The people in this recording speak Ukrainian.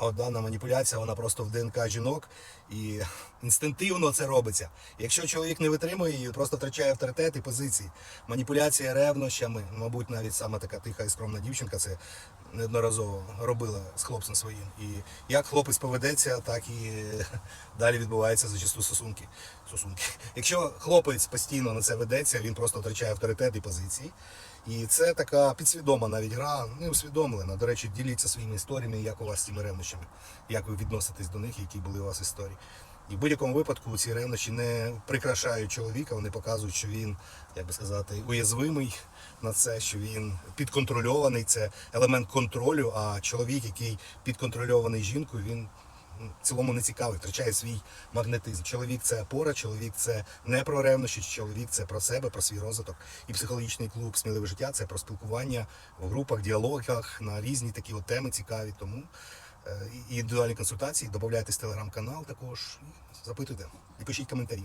А от дана маніпуляція, вона просто в ДНК жінок і інстинктивно це робиться. Якщо чоловік не витримує її, просто втрачає авторитет і позиції. Маніпуляція ревнощами, мабуть, навіть саме така тиха і скромна дівчинка це неодноразово робила з хлопцем своїм. І як хлопець поведеться, так і далі відбуваються зачасту стосунки. стосунки. Якщо хлопець постійно на це ведеться, він просто втрачає авторитет і позиції. І це така підсвідома навіть гра, не усвідомлена. До речі, діліться своїми історіями, як у вас з цими ревнощами, як ви відноситесь до них, які були у вас історії. І в будь-якому випадку ці ревнощі не прикрашають чоловіка, вони показують, що він, як би сказати, уязвимий на це, що він підконтрольований. Це елемент контролю. А чоловік, який підконтрольований жінкою, він ну, в цілому не цікавий, втрачає свій магнетизм. Чоловік це опора, чоловік це не про ревнощі, чоловік це про себе, про свій розвиток. І психологічний клуб Сміливе життя це про спілкування в групах, діалогах на різні такі от теми цікаві. Тому індивідуальні консультації, додавайтесь в телеграм-канал також, запитуйте і пишіть коментарі.